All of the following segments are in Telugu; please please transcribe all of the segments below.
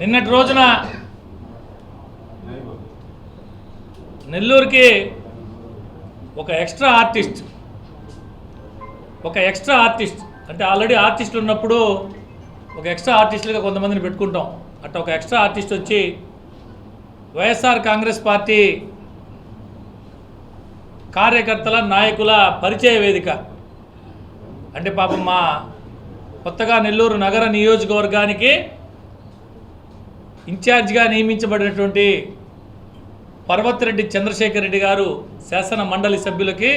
నిన్నటి రోజున నెల్లూరుకి ఒక ఎక్స్ట్రా ఆర్టిస్ట్ ఒక ఎక్స్ట్రా ఆర్టిస్ట్ అంటే ఆల్రెడీ ఆర్టిస్టులు ఉన్నప్పుడు ఒక ఎక్స్ట్రా ఆర్టిస్టులుగా కొంతమందిని పెట్టుకుంటాం. అట్ట ఒక ఎక్స్ట్రా ఆర్టిస్ట్ వచ్చి వైఎస్ఆర్ కాంగ్రెస్ పార్టీ కార్యకర్తల నాయకుల పరిచయ వేదిక. అంటే పాపం మా కొత్తగా నెల్లూరు నగర నియోజకవర్గానికి ఇన్ఛార్జిగా నియమించబడినటువంటి పర్వతిరెడ్డి చంద్రశేఖర్ రెడ్డి గారు శాసన మండలి సభ్యులకి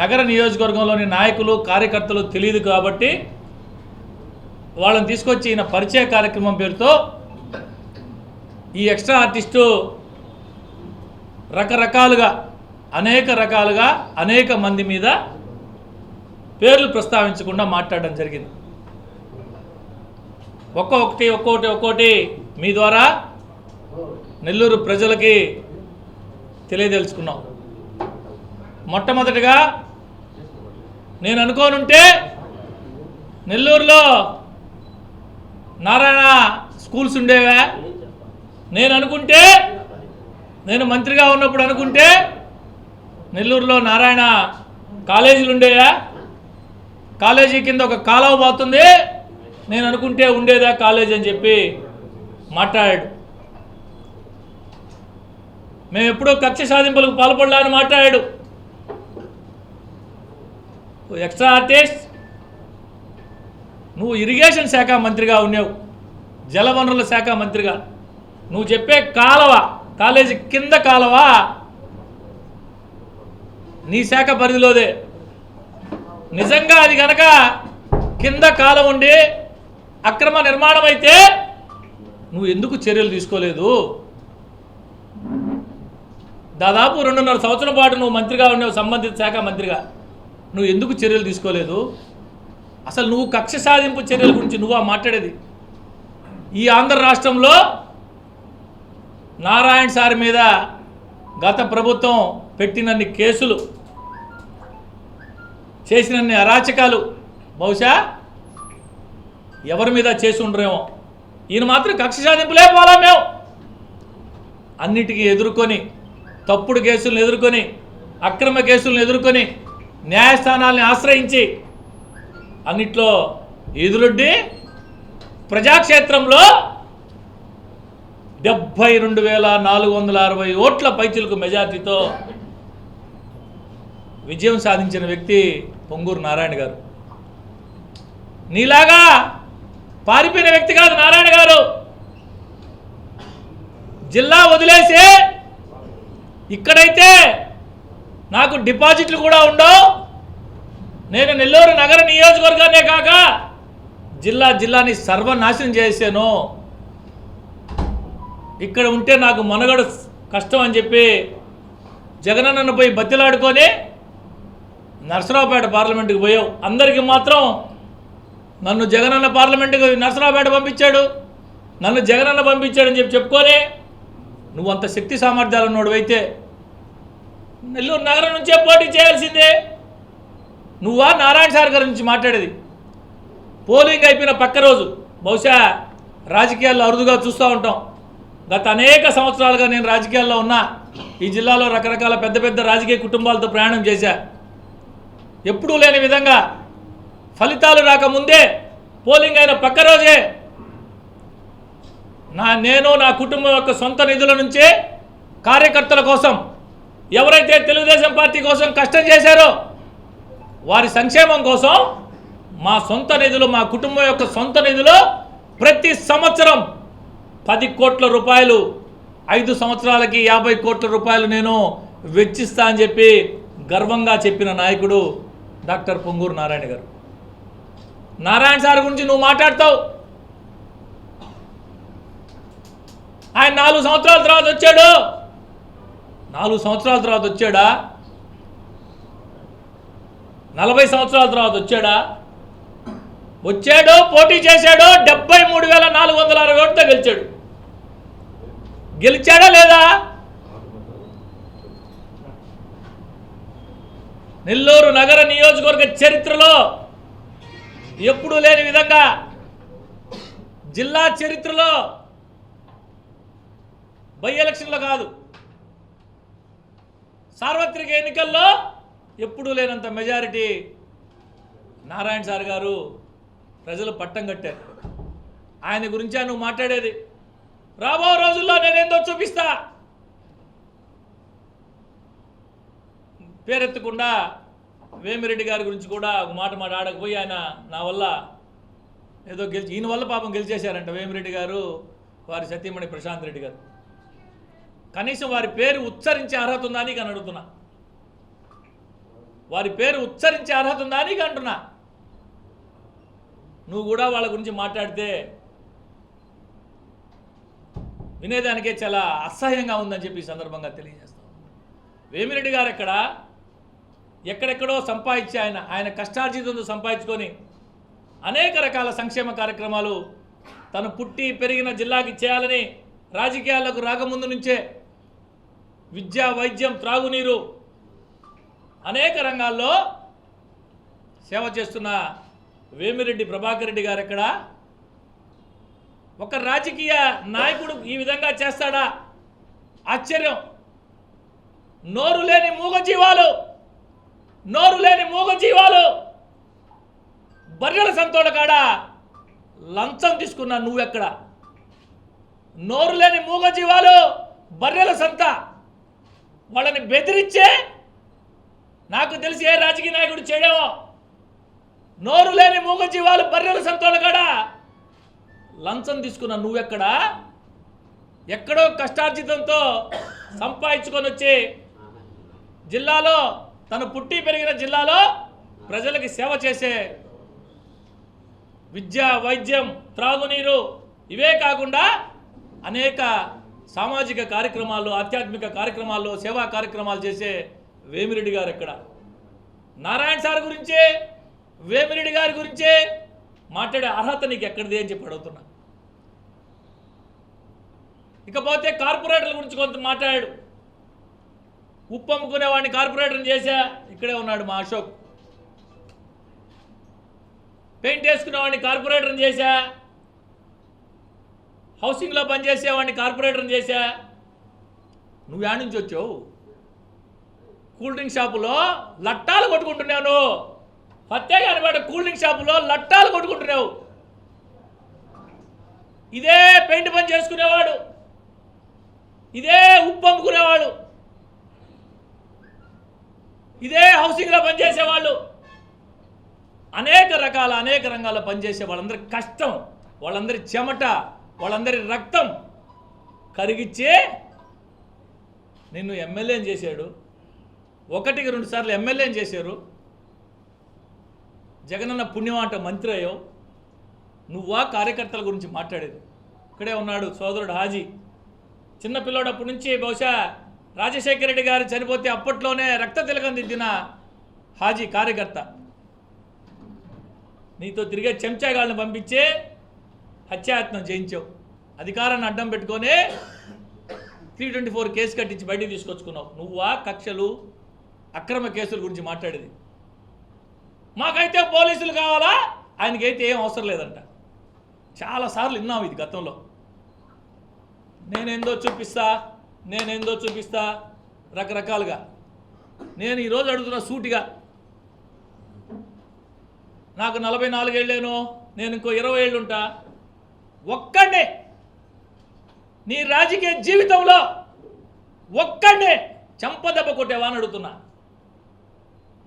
నగర నియోజకవర్గంలోని నాయకులు కార్యకర్తలు తెలియదు కాబట్టి వాళ్ళని తీసుకొచ్చి ఈయన పరిచయ కార్యక్రమం పేరుతో ఈ ఎక్స్ట్రా ఆర్టిస్టు రకరకాలుగా అనేక రకాలుగా అనేక మంది మీద పేర్లు ప్రస్తావించకుండా మాట్లాడడం జరిగింది. ఒక్కొక్కటి ఒక్కొక్కటి ఒక్కోటి మీ ద్వారా నెల్లూరు ప్రజలకి తెలియదలుచుకున్నాం. మొట్టమొదటిగా నేను అనుకోనుంటే నెల్లూరులో నారాయణ స్కూల్స్ ఉండేవా? నేను అనుకుంటే నేను మంత్రిగా ఉన్నప్పుడు అనుకుంటే నెల్లూరులో నారాయణ కాలేజీలు ఉండేవా కాలేజీ కింద ఒక కాలువ పోతుంది. నేను అనుకుంటే ఉండేదా కాలేజ్ అని చెప్పి మాట్లాడాడు. మేము ఎప్పుడో కక్ష సాధింపులకు పాల్పడలా అని మాట్లాడాడు. ఎక్స్ట్రా ఆర్టిస్ట్ నువ్వు ఇరిగేషన్ శాఖ మంత్రిగా ఉన్నావు జలవనరుల శాఖ మంత్రిగా. నువ్వు చెప్పే కాలవ కాలేజీ కింద కాలవ నీ శాఖ పరిధిలోదే. నిజంగా అది కనుక కింద కాలం ఉండి అక్రమ నిర్మాణం అయితే నువ్వు ఎందుకు చర్యలు తీసుకోలేదు? దాదాపు రెండున్నర సంవత్సరం పాటు నువ్వు మంత్రిగా ఉన్నావు సంబంధిత శాఖ మంత్రిగా. నువ్వు ఎందుకు చర్యలు తీసుకోలేదు? అసలు నువ్వు కక్ష సాధింపు చర్యల గురించి నువ్వా మాట్లాడేది. ఈ ఆంధ్ర రాష్ట్రంలో నారాయణ సార్ మీద గత ప్రభుత్వం పెట్టినన్ని కేసులు చేసినన్ని అరాచకాలు బహుశా ఎవరి మీద చేసి ఉండరేమో? ఈయన మాత్రం కక్ష సాధింపులే పోలా మేము. అన్నిటికీ ఎదుర్కొని తప్పుడు కేసులను ఎదుర్కొని అక్రమ కేసులను ఎదుర్కొని న్యాయస్థానాల్ని ఆశ్రయించి అన్నిట్లో ఎదురుడ్డి ప్రజాక్షేత్రంలో డెబ్భై రెండు వేల నాలుగు వందల అరవై ఓట్ల పైచులకు మెజార్టీతో విజయం సాధించిన వ్యక్తి పొంగూరు నారాయణ గారు. నీలాగా పారిపోయిన వ్యక్తి కాదు నారాయణ గారు. జిల్లా వదిలేసి ఇక్కడైతే నాకు డిపాజిట్లు కూడా ఉండవు. నేను నెల్లూరు నగర నియోజకవర్గానే కాక జిల్లా జిల్లాని సర్వనాశనం చేశాను. ఇక్కడ ఉంటే నాకు మనుగడ కష్టం అని చెప్పి జగనన్నను పోయి బతిలాడుకొని నరసరావుపేట పార్లమెంటుకి పోయావు. అందరికీ మాత్రం నన్ను జగనన్న పార్లమెంటుకు నరసరావుపేట పంపించాడు. నన్ను జగనన్న పంపించాడని చెప్పి చెప్పుకోలే. నువ్వు అంత శక్తి సామర్థ్యాలు ఉన్నోడువైతే నెల్లూరు నగరం నుంచే పోటీ చేయాల్సిందే. నువ్వా నారాయణ సార్ గారి నుంచి మాట్లాడేది. పోలింగ్ అయిపోయిన పక్క రోజు బహుశా రాజకీయాల్లో అరుదుగా చూస్తూ ఉంటాం. గత అనేక సంవత్సరాలుగా నేను రాజకీయాల్లో ఉన్నా ఈ జిల్లాలో రకరకాల పెద్ద పెద్ద రాజకీయ కుటుంబాలతో ప్రయాణం చేశా. ఎప్పుడూ లేని విధంగా ఫలితాలు రాకముందే పోలింగ్ అయిన పక్క రోజే నా నేను నా కుటుంబం యొక్క సొంత నిధుల నుంచే కార్యకర్తల కోసం ఎవరైతే తెలుగుదేశం పార్టీ కోసం కష్టం చేశారో వారి సంక్షేమం కోసం మా సొంత నిధులు మా కుటుంబం యొక్క సొంత నిధులు ప్రతి సంవత్సరం పది కోట్ల రూపాయలు ఐదు సంవత్సరాలకి యాభై కోట్ల రూపాయలు నేను వెచ్చిస్తా అని చెప్పి గర్వంగా చెప్పిన నాయకుడు డాక్టర్ పొంగూరు నారాయణ గారు. నారాయణ సార్ గురించి నువ్వు మాట్లాడతావు. ఆయన నాలుగు సంవత్సరాల తర్వాత వచ్చాడు. నాలుగు సంవత్సరాల తర్వాత వచ్చాడా? నలభై సంవత్సరాల తర్వాత వచ్చాడా? వచ్చాడు పోటీ చేశాడు డెబ్బై మూడు వేల నాలుగు వందల అరవై ఒకటితో గెలిచాడు. గెలిచాడా లేదా? నెల్లూరు నగర నియోజకవర్గ చరిత్రలో ఎప్పుడూ లేని విధంగా జిల్లా చరిత్రలో బై ఎలక్షన్లో కాదు సార్వత్రిక ఎన్నికల్లో ఎప్పుడూ లేనంత మెజారిటీ నారాయణ సార్ గారు ప్రజలు పట్టం కట్టారు. ఆయన గురించే నువ్వు మాట్లాడేది. రాబో రోజుల్లో నేనేందో చూపిస్తా. పేరెత్తకుండా వేమిరెడ్డి గారి గురించి కూడా ఒక మాట మాట ఆడకపోయి ఆయన నా వల్ల ఏదో గెలిచి ఈయన వల్ల పాపం గెలిచేశారంట వేమిరెడ్డి గారు వారి సతీమణి ప్రశాంత్ రెడ్డి గారు. కనీసం వారి పేరు ఉచ్చరించే అర్హత ఉందా అని అని అడుగుతున్నా. వారి పేరు ఉచ్చరించే అర్హత ఉందా అని అంటున్నా. నువ్వు కూడా వాళ్ళ గురించి మాట్లాడితే వినేదానికే చాలా అసహ్యంగా ఉందని చెప్పి ఈ సందర్భంగా తెలియజేస్తాం వేమిరెడ్డి గారు ఎక్కడ? ఎక్కడెక్కడో సంపాదించి ఆయన ఆయన కష్టార్జితంతో సంపాదించుకొని అనేక రకాల సంక్షేమ కార్యక్రమాలు తను పుట్టి పెరిగిన జిల్లాకి చేయాలని రాజకీయాలకు రాకముందు నుంచే విద్య వైద్యం త్రాగునీరు అనేక రంగాల్లో సేవ చేస్తున్న వేమిరెడ్డి ప్రభాకర్ రెడ్డి గారు ఎక్కడ? ఒక రాజకీయ నాయకుడు ఈ విధంగా చేస్తాడా? ఆశ్చర్యం. నోరు లేని మూగజీవాలు నోరు లేని మూగ జీవాలు బర్రెల సంతోడ కాడ లంచం తీసుకున్నా నువ్వెక్కడ? నోరు లేని మూగ జీవాలు బర్రెల సంత. వాళ్ళని బెదిరించే నాకు తెలిసి ఏ రాజకీయ నాయకుడు చేయడమో. నోరు లేని మూగ జీవాలు బర్రెల సంతోడ కాడ లంచం తీసుకున్న నువ్వెక్కడా? ఎక్కడో కష్టార్జితంతో సంపాదించుకొని వచ్చి జిల్లాలో తను పుట్టి పెరిగిన జిల్లాలో ప్రజలకి సేవ చేసే విద్య వైద్యం త్రాగునీరు ఇవే కాకుండా అనేక సామాజిక కార్యక్రమాల్లో ఆధ్యాత్మిక కార్యక్రమాల్లో సేవా కార్యక్రమాలు చేసే వేమిరెడ్డి గారు ఇక్కడ. నారాయణ సార్ గురించే వేమిరెడ్డి గారి గురించే మాట్లాడే అర్హత నీకు ఎక్కడిది అని చెప్పి అడుగుతున్నా. ఇకపోతే కార్పొరేటర్ల గురించి కొంత మాట్లాడాడు. ఉప్పు అమ్ముకునేవాడిని కార్పొరేటర్ని చేశా. ఇక్కడే ఉన్నాడు మా అశోక్. పెయింట్ వేసుకునేవాడిని కార్పొరేటర్ని చేశా. హౌసింగ్లో పనిచేసేవాడిని కార్పొరేటర్ని చేశా. నువ్వు యాడ్ నుంచి వచ్చావు? కూల్ డ్రింక్ షాపులో లట్టాలు కొట్టుకుంటున్నావు నువ్వు. ఫత్తే అనమాట కూల్ డ్రింక్ షాపులో లట్టాలు కొట్టుకుంటున్నావు. ఇదే పెయింట్ పని చేసుకునేవాడు. ఇదే ఉప్పు అమ్ముకునేవాడు ఇదే హౌసింగ్లో పనిచేసేవాళ్ళు అనేక రకాల అనేక రంగాల్లో పనిచేసే వాళ్ళందరి కష్టం వాళ్ళందరి చెమట వాళ్ళందరి రక్తం కరిగిచ్చే నిన్ను ఎమ్మెల్యేని చేశాడు. ఒకటికి రెండు సార్లు ఎమ్మెల్యేని చేశారు. జగనన్న పుణ్యమాట మంత్రి అయ్యో నువ్వా కార్యకర్తల గురించి మాట్లాడేది? ఇక్కడే ఉన్నాడు సోదరుడు హాజీ. చిన్న పిల్లోడప్పటి నుంచి బహుశా రాజశేఖర రెడ్డి గారు చనిపోతే అప్పట్లోనే రక్త తిలకం దిద్దిన హాజీ కార్యకర్త. నీతో తిరిగే చెంచాగాళ్ళని పంపించే హత్యాయత్నం చేయించావు. అధికారాన్ని అడ్డం పెట్టుకొని త్రీ ట్వంటీ ఫోర్ కేసు కట్టించి బయటికి తీసుకొచ్చుకున్నావు. నువ్వా కక్షలు అక్రమ కేసుల గురించి మాట్లాడేది. మాకైతే పోలీసులు కావాలా? ఆయనకైతే ఏం అవసరం లేదంట. చాలాసార్లు విన్నాం ఇది గతంలో. నేనేందో చూపిస్తా. నేనేందో చూపిస్తా రకరకాలుగా. నేను ఈరోజు అడుగుతున్న సూటిగా. నాకు నలభై నాలుగేళ్ళేను నేను ఇంకో ఇరవై ఏళ్ళు ఉంటా ఒక్కడే నీ రాజకీయ జీవితంలో ఒక్కడే చెంపదెబ్బ కొట్టేవా అని అడుగుతున్నా.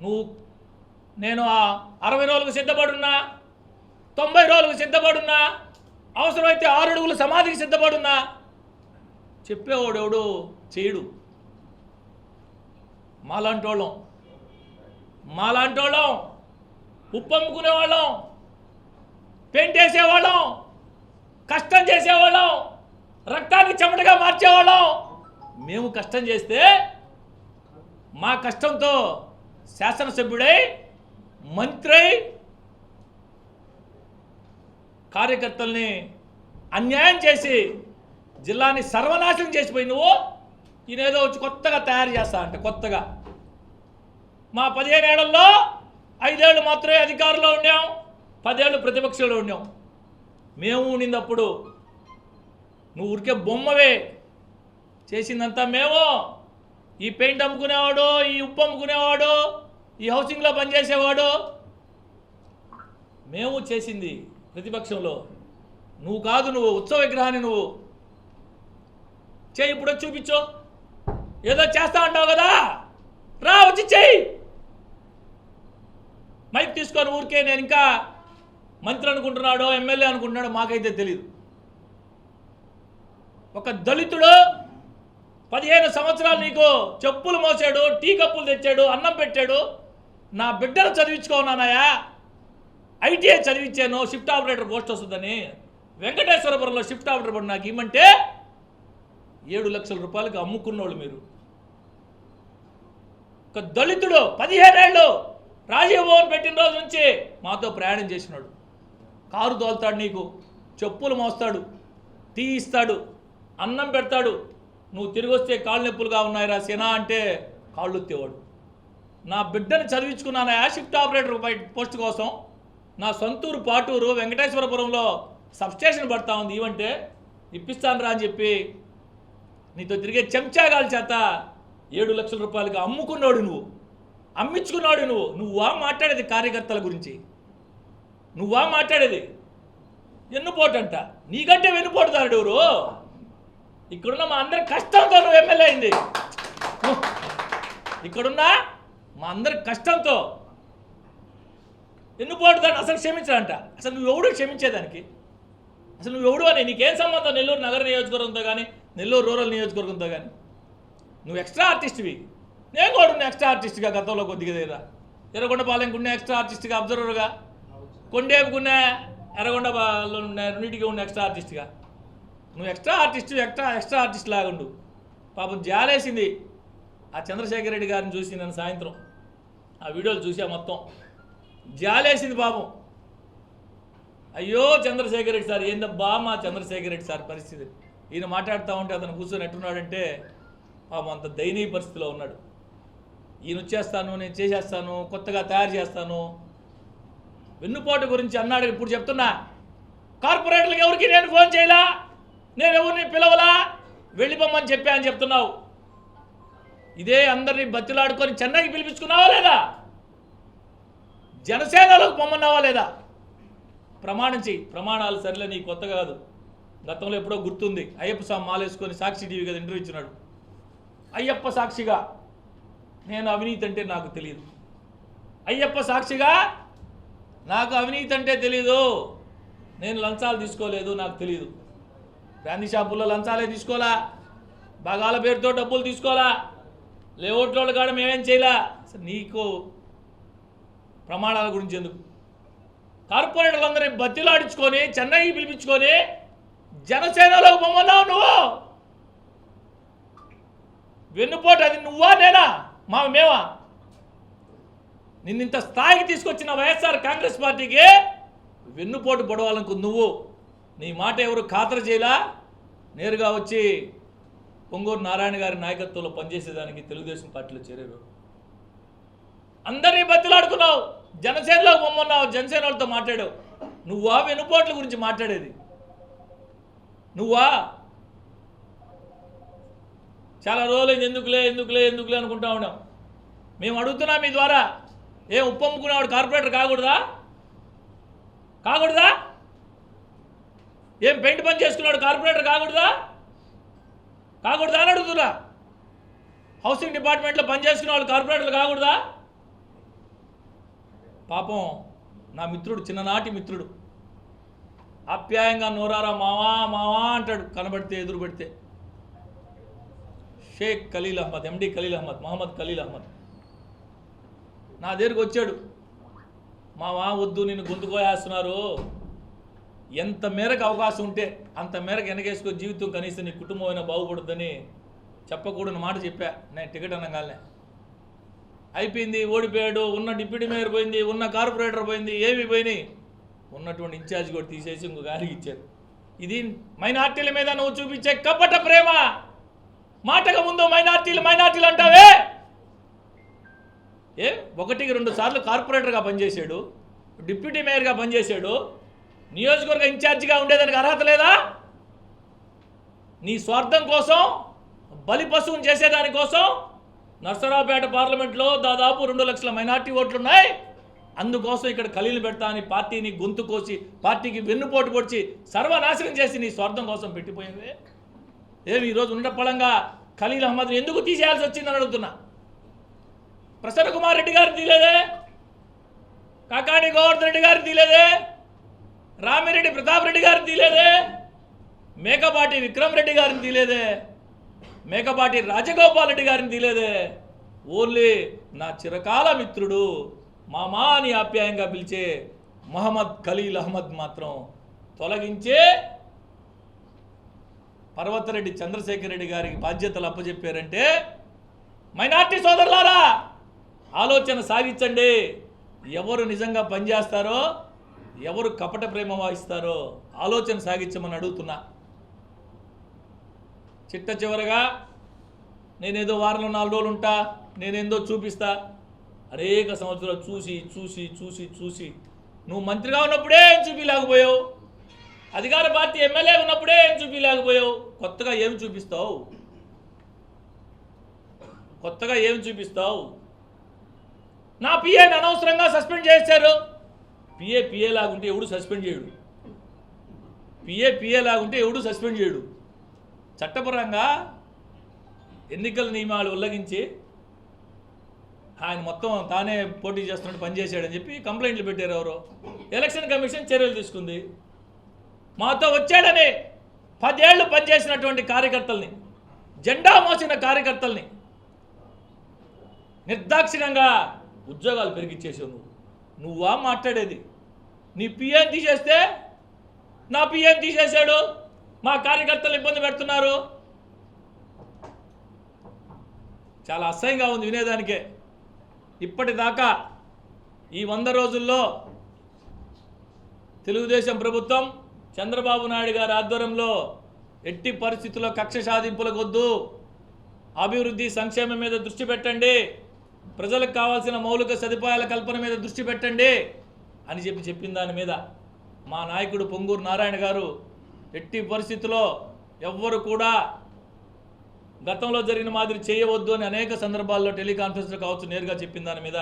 నువ్వు నేను ఆ అరవై రోజులకు సిద్ధపడున్నా తొంభై రోజులకు సిద్ధపడున్నా అవసరమైతే ఆరు అడుగులు సమాధికి సిద్ధపడున్నా చెప్పేవాడు చేయడు. మాలాంటోళ్ళం. మాలాంటోళ్ళం. ఉప్పు అమ్ముకునేవాళ్ళం పెయింట్ వేసేవాళ్ళం. కష్టం చేసేవాళ్ళం. రక్తాన్ని చెమటగా మార్చేవాళ్ళం. మేము కష్టం చేస్తే మా కష్టంతో శాసనసభ్యుడై మంత్రి కార్యకర్తల్ని అన్యాయం చేసి జిల్లాని సర్వనాశనం చేసిపోయి నువ్వు ఈయనేదో వచ్చి కొత్తగా తయారు చేస్తా అంట కొత్తగా. మా పదిహేను ఏళ్ళలో ఐదేళ్ళు మాత్రమే అధికారంలో ఉన్నాం పదేళ్ళు ప్రతిపక్షంలో ఉండాం మేము ఉండిందప్పుడు నువ్వు ఉరికే బొమ్మవే. చేసిందంతా మేము. ఈ పెయింట్ అమ్ముకునేవాడు ఈ ఉప్పు అమ్ముకునేవాడు ఈ హౌసింగ్లో పనిచేసేవాడు. మేము చేసింది ప్రతిపక్షంలో. నువ్వు కాదు నువ్వు ఉత్సవ విగ్రహాన్ని నువ్వు చేయి ఇప్పుడు చూపించో. చూపించు ఏదో చేస్తా అంటావు కదా? రా వచ్చి చెయ్యి మైక్ తీసుకొని ఊరికే నేను ఇంకా మంత్రి అనుకుంటున్నాడో ఎమ్మెల్యే అనుకుంటున్నాడో మాకైతే తెలియదు ఒక దళితుడు పదిహేను సంవత్సరాలు నీకు చెప్పులు మోసాడు టీ కప్పులు తెచ్చాడు అన్నం పెట్టాడు. నా బిడ్డను చదివించుకోనానయా ఐటీఐ చదివించాను షిఫ్ట్ ఆపరేటర్ పోస్ట్ వస్తుందని. వెంకటేశ్వరపురంలో షిఫ్ట్ ఆపరేటర్ పడి నాకు ఇమ్మంటే ఏడు లక్షల రూపాయలకు అమ్ముకున్నోళ్ళు మీరు. ఒక దళితుడు పదిహేనేళ్ళు రాజీవ్ భవన్ పెట్టిన రోజు నుంచి మాతో ప్రయాణం చేసినాడు. కారు తోలుతాడు నీకు చెప్పులు మోస్తాడు టీ ఇస్తాడు అన్నం పెడతాడు. నువ్వు తిరిగి వస్తే కాళ్ళు నొప్పులుగా ఉన్నాయిరా సేనా అంటే కాళ్ళు ఎత్తేవాడు. నా బిడ్డను చదివించుకున్నాను ఆ షిఫ్ట్ ఆపరేటర్ పోస్ట్ కోసం నా సొంతూరు పాటూరు వెంకటేశ్వరపురంలో సబ్స్టేషన్ పడతా ఉంది. ఇవంటే ఇప్పిస్తాను రా అని చెప్పి నీతో తిరిగే చెంచాగాల చేత ఏడు లక్షల రూపాయలుగా అమ్ముకున్నాడు నువ్వు. అమ్మించుకున్నాడు నువ్వు. నువ్వా మాట్లాడేది కార్యకర్తల గురించి. నువ్వా మాట్లాడేది వెన్నుపోటంట నీకంటే వెన్నుపోటుదారుడు ఎవరు? ఇక్కడున్న మా అందరి కష్టంతో నువ్వు ఎమ్మెల్యే అయింది. ఇక్కడున్న మా అందరి కష్టంతో ఎన్నుపోటుదాన్ని అసలు క్షమించాడంట. అసలు నువ్వు ఎవడు క్షమించేదానికి? అసలు నువ్వు ఎవడు అని నీకేం సంబంధం? నెల్లూరు నగర నియోజకవర్గంతో కానీ నెల్లూరు రూరల్ నియోజకవర్గంతో కానీ నువ్వు ఎక్స్ట్రా ఆర్టిస్ట్వి నేను కూడా ఉన్న ఎక్స్ట్రా ఆర్టిస్ట్గా గతంలో కొద్దిగా లేదా ఎర్రగొండపాలెంకి ఉన్న ఎక్స్ట్రా ఆర్టిస్ట్గా అబ్జర్వర్గా కొండేపుకున్న ఎర్రగొండలో ఉన్న రెండింటికి ఉన్న ఎక్స్ట్రా ఆర్టిస్ట్గా నువ్వు extra artist extra extra artist లాగా ఉండు పాపం జాలేసింది. ఆ చంద్రశేఖర్ రెడ్డి గారిని చూసి నన్ను సాయంత్రం. ఆ వీడియోలు చూసా మొత్తం. జాలేసింది పాపం. అయ్యో చంద్రశేఖర్ రెడ్డి సార్ ఏందబ్బా మా చంద్రశేఖర్ రెడ్డి సార్ పరిస్థితి. ఈయన మాట్లాడుతూ ఉంటే అతను కూర్చొని ఎట్టున్నాడంటే పాపం అంత దయనీయ పరిస్థితిలో ఉన్నాడు. ఈయన వచ్చేస్తాను నేను చేసేస్తాను కొత్తగా తయారు చేస్తాను. వెన్నుపోటు గురించి అన్నాడు ఇప్పుడు చెప్తున్నా. కార్పొరేటర్లకు ఎవరికి నేను ఫోన్ చేయలా? నేను ఎవరిని పిలవలా? వెళ్ళిపోమని చెప్పా అని చెప్తున్నావు. ఇదే అందరినీ బతిలాడుకొని చెన్నైకి పిలిపించుకున్నావా లేదా? జనసేనలోకి పొమ్మన్నావా లేదా? ప్రమాణం చెయ్యి. ప్రమాణాలు సరిలే నీ కొత్త కాదు. గతంలో ఎప్పుడో గుర్తుంది. అయ్యప్ప స్వామి మాలేసుకొని సాక్షి టీవీ కదా ఇంటర్వ్యూ ఇచ్చినాడు. అయ్యప్ప సాక్షిగా నేను అవినీతి అంటే నాకు తెలియదు అయ్యప్ప సాక్షిగా నాకు అవినీతి అంటే తెలీదు. నేను లంచాలు తీసుకోలేదు నాకు తెలియదు బ్రాందీ షాపుల్లో లంచాలే తీసుకోలా. భాగాల పేరుతో డబ్బులు తీసుకోలా. లేఅవుట్ల కాడ మేమేం చేయలా? నీకు ప్రమాణాల గురించి ఎందుకు? కార్పొరేటర్లందరినీ బతిలాడించుకొని చెన్నైకి పిలిపించుకొని జనసేనలోకి పొమ్మన్నావు నువ్వు. వెన్నుపోటు అది నువ్వా నేనా? మా మేమా నిన్నింత స్థాయికి తీసుకొచ్చిన వైఎస్ఆర్ కాంగ్రెస్ పార్టీకి వెన్నుపోటు పొడవాలనుకు నువ్వు. నీ మాట ఎవరు ఖాతరు చేయలా? నేరుగా వచ్చి పొంగూరు నారాయణ గారి నాయకత్వంలో పనిచేసేదానికి తెలుగుదేశం పార్టీలో చేరారు. అందరినీ బతిలాడుకున్నావు. జనసేనలో బొమ్మన్నావు జనసేన వాళ్ళతో మాట్లాడావు. నువ్వా వెన్నుపోట్ల గురించి మాట్లాడేది? నువ్వా? చాలా రోజులు ఎందుకులే ఎందుకులే ఎందుకులే అనుకుంటా ఉన్నాం మేము అడుగుతున్నాం మీ ద్వారా. ఏం ఉప్పమ్ముకునేవాడు కార్పొరేటర్ కాకూడదా? కాకూడదా? ఏం పెయింట్ పని చేసుకున్నాడు కార్పొరేటర్ కాకూడదా? కాకూడదా అని అడుగుతున్నా. హౌసింగ్ డిపార్ట్మెంట్లో పని వాళ్ళు కార్పొరేటర్లు కాకూడదా? పాపం నా మిత్రుడు చిన్ననాటి మిత్రుడు. ఆప్యాయంగా నోరారా మావా మావా అంటాడు. కనబడితే ఎదురు పెడితే. షేక్ ఖలీల్ అహ్మద్ ఎండి ఖలీల్ అహ్మద్ మహమ్మద్ ఖలీల్ అహ్మద్. నా దగ్గరికి వచ్చాడు. మావా వద్దు నిన్ను గొంతుకోయేస్తున్నారు ఎంత మేరకు అవకాశం ఉంటే అంత మేరకు వెనకేసుకో జీవితం కనీసం నీ కుటుంబం అయినా బాగుపడుద్దని చెప్పకూడని మాట చెప్పా. నేను టికెట్ అనగానే. అయిపోయింది ఓడిపోయాడు. ఉన్న డిప్యూటీ మేయర్ పోయింది ఉన్న కార్పొరేటర్ పోయింది ఏమి పోయినాయి. ఉన్నటువంటి ఇన్ఛార్జ్ కూడా తీసేసి ఇంకో గారికి ఇచ్చారు. ఇది మైనార్టీల మీద నువ్వు చూపించే కపట ప్రేమ. మాటకు ముందు మైనార్టీలు మైనార్టీలు అంటావే? ఏ? ఒకటికి రెండు సార్లు కార్పొరేటర్గా పనిచేశాడు డిప్యూటీ మేయర్గా పనిచేశాడు నియోజకవర్గ ఇన్ఛార్జిగా ఉండేదానికి అర్హత లేదా? నీ స్వార్థం కోసం బలి పశువుని చేసేదానికోసం నర్సరావుపేట పార్లమెంట్లో దాదాపు రెండు లక్షల మైనార్టీ ఓట్లున్నాయి. అందుకోసం ఇక్కడ ఖలీలు పెడతా అని పార్టీని గొంతు కోసి పార్టీకి వెన్నుపోటు పొడిచి సర్వనాశనం చేసి నీ స్వార్థం కోసం పెట్టిపోయింది ఏమి ఈరోజు ఉండపళంగా ఖలీల్ అహ్మద్ ఎందుకు తీసేయాల్సి వచ్చిందని అడుగుతున్నా? ప్రసన్న కుమార్ రెడ్డి గారు తీలేదే? కాకాణి గోవర్ధన్ రెడ్డి గారిని తీలేదే? రామిరెడ్డి ప్రతాప్ రెడ్డి గారు తీలేదే? మేకపాటి విక్రమ్ రెడ్డి గారిని తీలేదే? మేకపాటి రాజగోపాల్ రెడ్డి గారిని తీలేదే? ఓన్లీ నా చిరకాల మిత్రుడు మామా అని ఆప్యాయంగా పిలిచే మహమ్మద్ ఖలీల్ అహ్మద్ మాత్రం తొలగించే పర్వతరెడ్డి చంద్రశేఖర్ రెడ్డి గారికి బాధ్యతలు అప్పచెప్పారంటే మైనార్టీ సోదరులారా ఆలోచన సాగించండి. ఎవరు నిజంగా పనిచేస్తారో ఎవరు కపట ప్రేమ వహిస్తారో ఆలోచన సాగించమని అడుగుతున్నా. చిట్ట చివరగా నేనేదో వారంలో నాలుగు రోజులు ఉంటా నేనేందో చూపిస్తా అనేక సంవత్సరాలు చూసి చూసి చూసి చూసి. నువ్వు మంత్రిగా ఉన్నప్పుడే ఏం చూపిలేకపోయావు అధికార పార్టీ ఎమ్మెల్యే ఉన్నప్పుడే ఏం చూపిలేకపోయావు కొత్తగా ఏం చూపిస్తావు? కొత్తగా ఏం చూపిస్తావు? నా పిఏని అనవసరంగా సస్పెండ్ చేశారు. పిఏ పిఏ లాగుంటే ఎవడు సస్పెండ్ చేయడు? పిఏ పిఏ లాగుంటే ఎవడు సస్పెండ్ చేయడు? చట్టపరంగా ఎన్నికల నియమాలు ఉల్లంఘించి ఆయన మొత్తం తానే పోటీ చేస్తున్నట్టు పనిచేశాడని చెప్పి కంప్లైంట్లు పెట్టారు ఎవరో. ఎలక్షన్ కమిషన్ చర్యలు తీసుకుంది. మాతో వచ్చాడని పదేళ్ళు పనిచేసినటువంటి కార్యకర్తల్ని జెండా మోసిన కార్యకర్తల్ని నిర్దాక్షిణ్యంగా ఉద్యోగాలు పెరిగిచ్చేసావు నువ్వు. నువ్వా మాట్లాడేది? నీ పిఎం తీసేస్తే నా పిఎం తీసేశాడు. మా కార్యకర్తలు ఇబ్బంది పెడుతున్నారు. చాలా అసహ్యంగా ఉంది వినేదానికే. ఇప్పటిదాకా ఈ వంద రోజుల్లో తెలుగుదేశం ప్రభుత్వం చంద్రబాబు నాయుడు గారి ఆధ్వర్యంలో ఎట్టి పరిస్థితుల్లో కక్ష సాధింపులకు వద్దు అభివృద్ధి సంక్షేమం మీద దృష్టి పెట్టండి. ప్రజలకు కావాల్సిన మౌలిక సదుపాయాల కల్పన మీద దృష్టి పెట్టండి అని చెప్పి చెప్పిన దాని మీద మా నాయకుడు పొంగూరు నారాయణ గారు ఎట్టి పరిస్థితుల్లో ఎవ్వరు కూడా గతంలో జరిగిన మాదిరి చేయవద్దు అని అనేక సందర్భాల్లో టెలికాన్ఫరెన్స్లో కావచ్చు నేరుగా చెప్పిన దాని మీద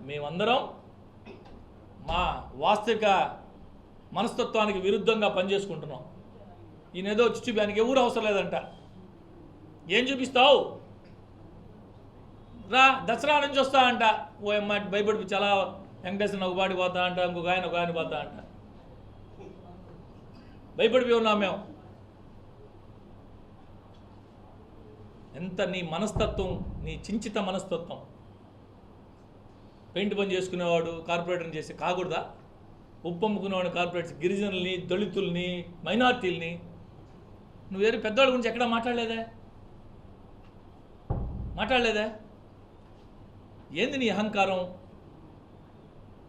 మేమందరం మా వాస్తవిక మనస్తత్వానికి విరుద్ధంగా పనిచేసుకుంటున్నాం. ఈయనేదో ఏదో చూపి ఎవరు అవసరం లేదంట. ఏం చూపిస్తావు? రా దసరా నుంచి వస్తా అంట. ఓ అమ్మ భయపడి చాలా వెంకటేశ్వర ఒక పాటి పోతా అంట ఇంకొక ఆయన ఒక ఆయన పోతా అంట. భయపడిపోయి ఉన్నాం మేము. ఎంత నీ మనస్తత్వం నీ చించిత మనస్తత్వం? పెయింట్ పని చేసుకునేవాడు కార్పొరేటర్ని చేసి కాకూడదా? ఉప్పు అమ్ముకునేవాడు కార్పొరేట్స్ గిరిజనుల్ని దళితుల్ని మైనార్టీల్ని. నువ్వు వేరే పెద్దవాళ్ళ గురించి ఎక్కడా మాట్లాడలేదే? మాట్లాడలేదే? ఏంది నీ అహంకారం?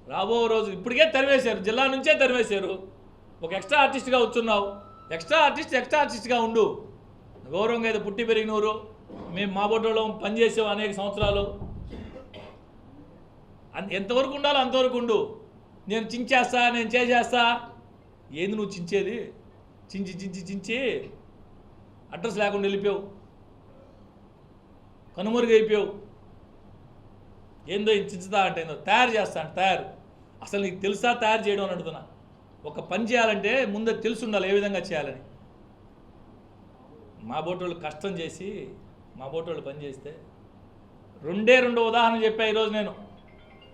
రాబో రోజు ఇప్పటికే తరివేశారు జిల్లా నుంచే తరివేశారు. ఒక ఎక్స్ట్రా ఆర్టిస్ట్గా వచ్చున్నావు ఎక్స్ట్రా ఆర్టిస్ట్ ఎక్స్ట్రా ఆర్టిస్ట్గా ఉండు. గౌరవంగా అయితే పుట్టి పెరిగినోరు. మేము మా బొడ్డలో పనిచేసాం అనేక సంవత్సరాలు. అన్- ఎంతవరకు ఉండాలో అంతవరకు ఉండు. నేను చించేస్తా నేను చేసేస్తా. ఏంది నువ్వు చించేది? చించి చించి చించి అడ్రస్ లేకుండా వెళ్ళిపోయావు. కనుమరుగు అయిపోయావు. ఏందో ఇది చించుతా అంటే ఏందో తయారు చేస్తా అంటే తయారు. అసలు నీకు తెలుసా తయారు చేయడం అని అడుగుతున్నా. ఒక పని చేయాలంటే ముందే తెలిసి ఉండాలి ఏ విధంగా చేయాలని. మా బోటోళ్ళు కష్టం చేసి మా బోటోళ్ళు వాళ్ళు పనిచేస్తే రెండే రెండు ఉదాహరణ చెప్పా ఈరోజు నేను.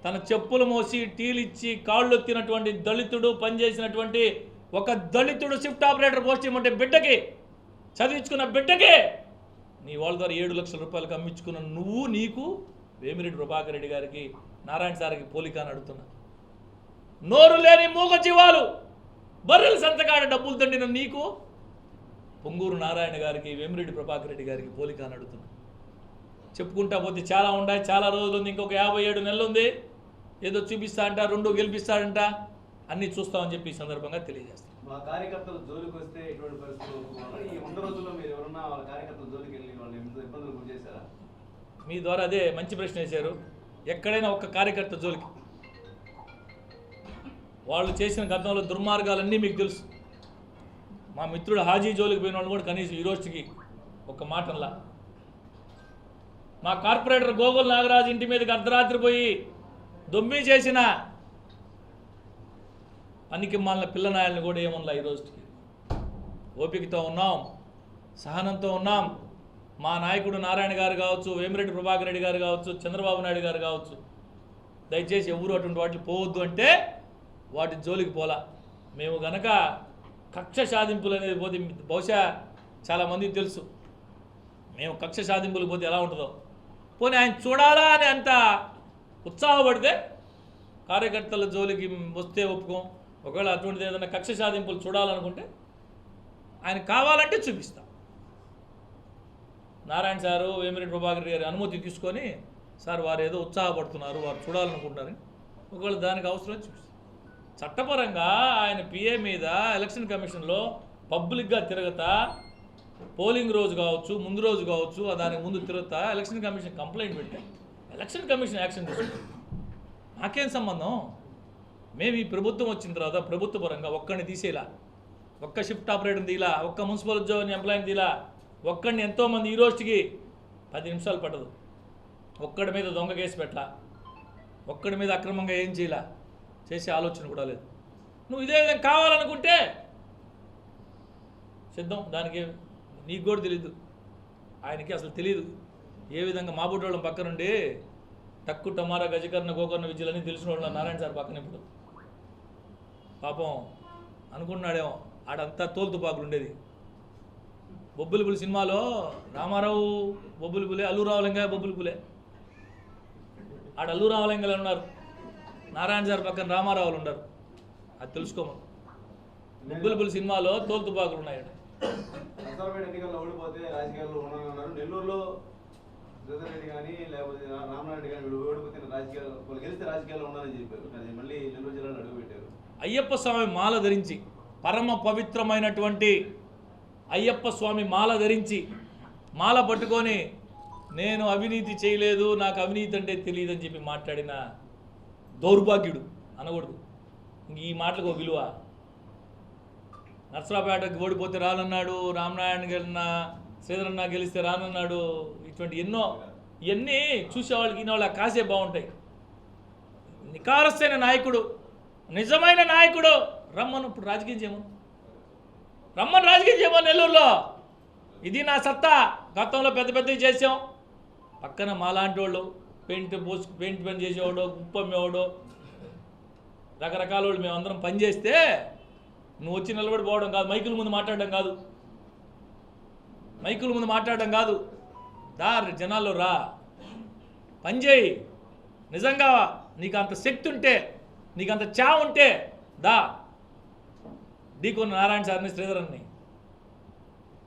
తన చెప్పులు మోసి టీలు ఇచ్చి కాళ్ళు ఎత్తినటువంటి దళితుడు పనిచేసినటువంటి ఒక దళితుడు షిఫ్ట్ ఆపరేటర్ పోస్ట్ ఇవ్వమంటే బిడ్డకి చదివించుకున్న బిడ్డకి నీ వాళ్ళ ద్వారా ఏడు లక్షల రూపాయలకు అమ్మించుకున్న నువ్వు నీకు వేమిరెడ్డి ప్రభాకర్ రెడ్డి గారికి నారాయణ సార్కి పోలిక అని అడుగుతున్నా. నోరు లేని మూగ జీవాలు బర్రెల సంతకాడ డబ్బులు తండిన నీకు పొంగూరు నారాయణ గారికి వేమిరెడ్డి ప్రభాకర్ రెడ్డి గారికి పోలిక అని అడుగుతున్నా. చెప్పుకుంటా పోతే చాలా ఉన్నాయి చాలా రోజులు ఉంది ఇంకొక యాభై ఏడు నెలలు ఉంది. ఏదో చూపిస్తా అంట రెండు గెలిపిస్తాడంట అన్నీ చూస్తామని చెప్పి ఈ సందర్భంగా తెలియజేస్తాను మా కార్యకర్తలు జోలికి వస్తే ఎటువంటి పరిస్థితులు ఒప్పుకోవాలి? ఈ వంద రోజుల్లో మీరు ఎవరన్నా వాళ్ళ కార్యకర్తల జోలికి వెళ్ళి ఇబ్బందులు గురి చేశారా? మీ ద్వారా అదే మంచి ప్రశ్న వేశారు. ఎక్కడైనా ఒక్క కార్యకర్త జోలికి. వాళ్ళు చేసిన గతంలో దుర్మార్గాలన్నీ మీకు తెలుసు. మా మిత్రుడు హాజీ జోలికి పోయిన వాళ్ళు కూడా కనీసం ఈ రోజుకి ఒక మాటల్లా. మా కార్పొరేటర్ గోగుల్ నాగరాజు ఇంటి మీదకి అర్ధరాత్రి పోయి దొమ్మి చేసిన పనికి మాలిన పిల్లనాయల్ని కూడా ఏమన్నా ఈ రోజుకి? ఓపికతో ఉన్నాం సహనంతో ఉన్నాం. మా నాయకుడు నారాయణ గారు కావచ్చు వేమిరెడ్డి ప్రభాకర్ రెడ్డి గారు కావచ్చు చంద్రబాబు నాయుడు గారు కావచ్చు దయచేసి ఎవరు అటువంటి వాటికి పోవద్దు అంటే వాటి జోలికి పోలా. మేము గనక కక్ష సాధింపులు అనేది పోతే బహుశా చాలామందికి తెలుసు. మేము కక్ష సాధింపులకు పోతే ఎలా ఉంటుందో. పోనీ ఆయన చూడాలా అని అంత ఉత్సాహపడితే కార్యకర్తల జోలికి వస్తే ఒప్పుకోం. ఒకవేళ అటువంటిది ఏదైనా కక్ష సాధింపులు చూడాలనుకుంటే ఆయన కావాలంటే చూపిస్తాం. నారాయణ సారు వేమిరెడ్డి ప్రభాకర్ గారి అనుమతి తీసుకొని సార్ వారు ఏదో ఉత్సాహపడుతున్నారు వారు చూడాలనుకుంటారని ఒకవేళ దానికి అవసరం చూపిస్తాం. చట్టపరంగా ఆయన పిఏ మీద ఎలక్షన్ కమిషన్లో పబ్లిక్గా తిరగతా పోలింగ్ రోజు కావచ్చు ముందు రోజు కావచ్చు దానికి ముందు తిరుగుతా ఎలక్షన్ కమిషన్ కంప్లైంట్ పెట్టాం. ఎలక్షన్ కమిషన్ యాక్షన్ తీసుకుంటాం. నాకేం సంబంధం? మేము ఈ ప్రభుత్వం వచ్చిన తర్వాత ప్రభుత్వ పరంగా ఒక్కడిని తీసేలా ఒక్క షిఫ్ట్ ఆపరేటర్ తీలా ఒక్క మున్సిపల్ ఉద్యోగం ఎంప్లాయీని తీలా ఒక్కడిని ఎంతోమంది ఈ రోజుకి పది నిమిషాలు పట్టదు. ఒక్కడి మీద దొంగ కేసు పెట్టలా ఒక్కడి మీద అక్రమంగా ఏం చేయలా. చేసే ఆలోచన కూడా లేదు. నువ్వు ఇదే విధంగా కావాలనుకుంటే సిద్ధం. దానికి నీకు కూడా తెలీదు. ఆయనకి అసలు తెలియదు ఏ విధంగా మా బుడ్డోళ్ళం పక్కనుండి టక్కు టమారా గజకర్ణ గోకర్ణ విద్యలని తెలిసిన వాళ్ళు నారాయణ సార్ పక్కన ఇప్పుడు. పాపం అనుకున్నాడేమో ఆడంతా తోలుతుపాకులు ఉండేది. బొబ్బులి పులి సినిమాలో రామారావు బొబ్బులి పులే అల్లు రావలింగ బొబ్బులి పులే. ఆడ అల్లు రావలింగలు ఉన్నారు. నారాయణ సార్ పక్కన రామారావులు ఉన్నారు అది తెలుసుకోమను. బొబ్బులి పులి సినిమాలో తోలుతుపాకులు ఉన్నాయి. నెల్లూరులో రెడ్డి కానీ లేకపోతే కానీ ఓడిపోతే రాజకీయాలు వాళ్ళు గెలిస్తే రాజకీయాల్లో చెప్పారు. కానీ మళ్ళీ నెల్లూరు జిల్లాలో అడుగుపెట్టారు. అయ్యప్ప స్వామి మాల ధరించి పరమ పవిత్రమైనటువంటి అయ్యప్ప స్వామి మాల ధరించి మాల పట్టుకొని నేను అవినీతి చేయలేదు నాకు అవినీతి అంటే తెలియదని చెప్పి మాట్లాడిన దౌర్భాగ్యుడు అనకూడదు. ఇంక ఈ మాటలకు విలువ. నర్సరాపేటకి ఓడిపోతే రానన్నాడు రామనారాయణ గెలిన శ్రీధరన్న గెలిస్తే రానన్నాడు ఇటువంటి ఎన్నో ఇవన్నీ చూసేవాళ్ళకి ఇన్నవాళ్ళ కాసే బాగుంటాయి. నికారస్తైన నాయకుడు నిజమైన నాయకుడు రమ్మను ఇప్పుడు రాజకీయం చేయమను. రమ్మను రాజకీయం చేయమను నెల్లూరులో. ఇది నా సత్తా. గతంలో పెద్ద పెద్దవి చేసాం పక్కన మాలాంటి వాళ్ళు పెయింట్ పోసు పెయింట్ పని చేసేవాడు ఉప్పమ్మేవాడు రకరకాల వాళ్ళు మేమందరం పని చేస్తే నువ్వు వచ్చి నిలబడి పోవడం కాదు మైకుల ముందు మాట్లాడడం కాదు. మైకుల ముందు మాట్లాడడం కాదు. దా జనాల్లో రా. పని చేయి. నిజంగా నీకు అంత శక్తి ఉంటే నీకు అంత చా ఉంటే దా. డీకొన్న నారాయణ సార్ని శ్రీధరన్ని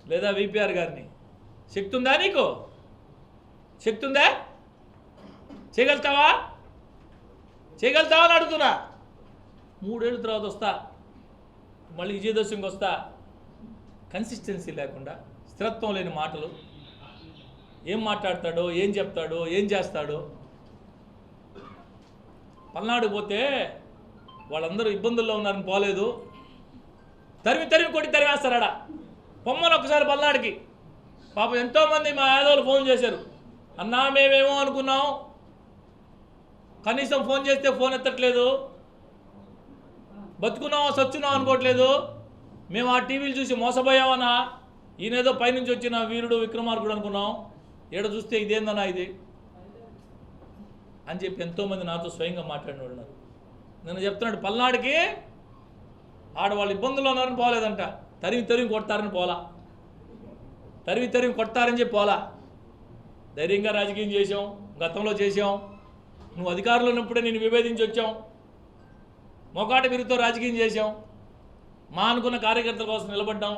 లేదా విపిఆర్ గారిని. శక్తి ఉందా నీకు? శక్తి ఉందా? చేయగలుగుతావా? చేయగలుగుతావా అని అడుగుతున్నా. మూడేళ్ళ తర్వాత వస్తా. మళ్ళీ విజయదశమికి వస్తా. కన్సిస్టెన్సీ లేకుండా స్థిరత్వం లేని మాటలు. ఏం మాట్లాడతాడో ఏం చెప్తాడో ఏం చేస్తాడో. పల్నాడు పోతే వాళ్ళందరూ ఇబ్బందుల్లో ఉన్నారని పోలేదు. తరిమి తరిమి కొట్టి తరిమేస్తారాడ? పొమ్మను ఒకసారి పల్నాడికి. పాపం ఎంతోమంది మా యాదవులు ఫోన్ చేశారు. అన్నా మేమేమో అనుకున్నాం. కనీసం ఫోన్ చేస్తే ఫోన్ ఎత్తట్లేదు. బతుకున్నావా సచ్చున్నావు అనుకోవట్లేదు. మేము ఆ టీవీలు చూసి మోసపోయావనా ఈయనేదో పైనుంచి వచ్చిన వీరుడు విక్రమార్కుడు అనుకున్నాం. ఏడ చూస్తే ఇదేందన్నా ఇది? అని చెప్పి ఎంతోమంది నాతో స్వయంగా మాట్లాడిన వాళ్ళు ఉన్నారు. నేను చెప్తున్నాడు పల్నాడుకి ఆడవాళ్ళు ఇబ్బందుల్లో ఉన్నారని పోలేదంట. తరిమి తరిమి కొడతారని పోలా. తరివి తరివి కొడతారని చెప్పి పోలా. ధైర్యంగా రాజకీయం చేసాం గతంలో చేసాం నువ్వు అధికారంలో ఉన్నప్పుడే నేను విభేదించి వచ్చాం మొకాట విరుతో రాజకీయం చేశాం మా అనుకున్న కార్యకర్తల కోసం నిలబడ్డాం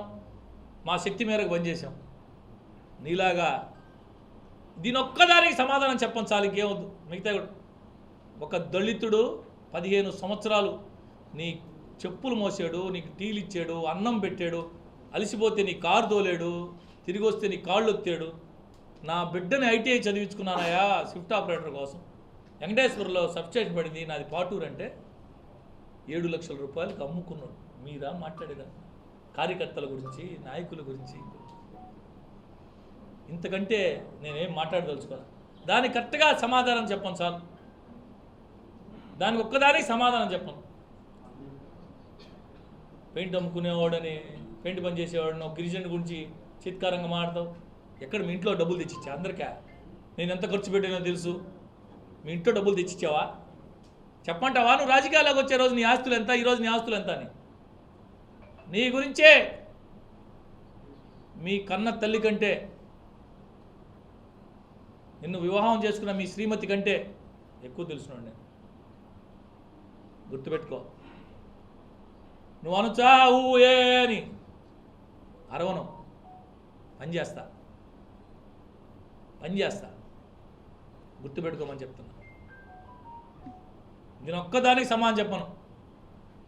మా శక్తి మేరకు పనిచేసాం నీలాగా దీని ఒక్కదానికి సమాధానం చెప్పండి చాలు ఇంకేమొద్దు మిగతా ఒక దళితుడు పదిహేను సంవత్సరాలు నీ చెప్పులు మోసాడు నీకు టీలు ఇచ్చాడు అన్నం పెట్టాడు అలసిపోతే నీ కారు తోలేడు తిరిగి వస్తే నీ కాళ్ళు ఒత్తాడు. నా బిడ్డని ఐటీఐ చదివించుకున్నానయా స్విఫ్ట్ ఆపరేటర్ కోసం. వెంకటేశ్వరంలో సబ్స్టేషన్ పడింది నాది పాటూరు అంటే ఏడు లక్షల రూపాయలకు అమ్ముకున్నాడు. మీరా మాట్లాడేదా? కార్యకర్తల గురించి నాయకుల గురించి. ఇంతకంటే నేనేం మాట్లాడదలుచుకోవాలి దానికి కరెక్ట్గా సమాధానం చెప్పను సార్. దానికి ఒక్కదానికి సమాధానం చెప్పను పెయింట్ అమ్ముకునేవాడని పెయింట్ పని చేసేవాడిని ఒక గిరిజన గురించి చిత్కారంగా మాడతావు ఎక్కడ మీ ఇంట్లో డబ్బులు తెచ్చిచ్చా? అందరికా? నేను ఎంత ఖర్చు పెట్టానో తెలుసు. మీ ఇంట్లో డబ్బులు తెచ్చిచ్చావా? చెప్పంటావా నువ్వు రాజకీయాల్లోకి వచ్చే రోజు నీ ఆస్తులు ఎంత ఈ నీ ఆస్తులు ఎంత అని. నీ గురించే. మీ కన్న తల్లి కంటే నిన్ను వివాహం చేసుకున్న మీ శ్రీమతి కంటే ఎక్కువ తెలుసున్నాడు నేను. గుర్తుపెట్టుకో. నువ్వు అనుచావు ఊ ఏ అని అరవను. పని చేస్తా. పని చేస్తా. గుర్తుపెట్టుకోమని చెప్తున్నా. నేను ఒక్కదానికి సమానం చెప్పను.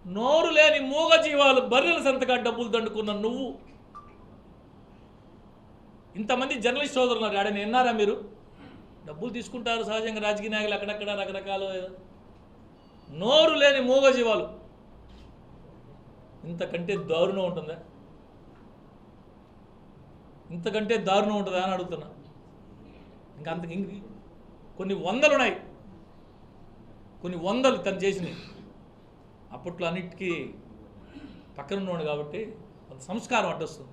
నోరు లేని మూగ జీవాలు బర్రెల సంతగా డబ్బులు దండుకున్న నువ్వు. ఇంతమంది జర్నలిస్ట్ సోదరులు ఉన్నారు. ఆడని విన్నారా మీరు? డబ్బులు తీసుకుంటారు సహజంగా రాజకీయ నాయకులు అక్కడక్కడ రకరకాలు. నోరు లేని మూగ జీవాలు ఇంతకంటే దారుణం ఉంటుందా? ఇంతకంటే దారుణం ఉంటుందా అని అడుగుతున్నా. ఇంకా అంత ఇంక కొన్ని వందలు ఉన్నాయి కొన్ని వందలు తను చేసినాయి అప్పట్లో అన్నిటికీ పక్కన ఉన్నాడు కాబట్టి కొంత సంస్కారం అడ్డొస్తుంది.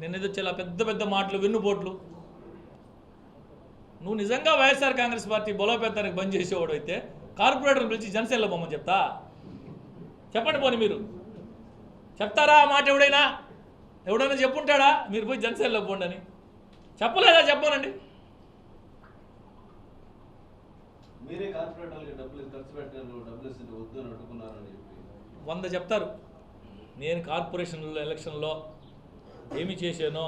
నిన్నేదో వచ్చేలా పెద్ద పెద్ద మాటలు వెన్నుపోట్లు. నువ్వు నిజంగా వైఎస్ఆర్ కాంగ్రెస్ పార్టీ బలోపేతానికి బంద్ చేసేవాడు అయితే కార్పొరేటర్ని పిలిచి జనసేనలో బొమ్మని చెప్తా. చెప్పండి పోనీ మీరు. చెప్తారా ఆ మాట ఎవడైనా? ఎవడైనా చెప్పుంటాడా? మీరు పోయి జనసేనలో పోండి అని. చెప్పలేదా? చెప్పనండి. మీరే కార్పొరేటర్లకి డబ్బులు ఖర్చు పెట్టారు డబ్బులు ఇస్తుంటే వద్దు అని అడ్డుకున్నారు అని చెప్పి. వంద చెప్తారు. నేను కార్పొరేషన్లో ఎలక్షన్లో ఏమి చేశానో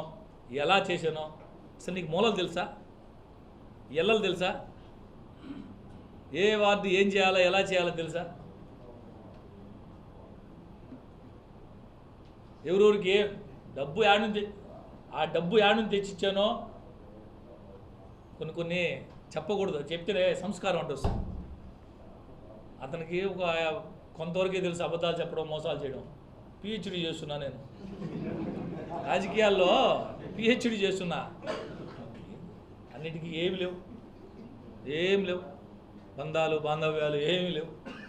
ఎలా చేశానో అసలు నీకు మూలలు తెలుసా? ఎల్లలు తెలుసా? ఏ వార్డు ఏం చేయాలో ఎలా చేయాలో తెలుసా? ఎవరెవరికి డబ్బు యాడ్ నుంచి ఆ డబ్బు యాడ్ నుంచి తెచ్చిచ్చానో కొన్ని కొన్ని చెప్పకూడదు. చెప్తే సంస్కారం అంటూ వస్తుంది. అతనికి ఒక కొంతవరకే తెలుసు అబద్ధాలు చెప్పడం మోసాలు చేయడం. పిహెచ్డి చేస్తున్నా నేను. రాజకీయాల్లో పిహెచ్డి చేస్తున్నా. అన్నిటికీ ఏమి లేవు. ఏం లేవు. బంధాలు బాంధవ్యాలు ఏమీ లేవు.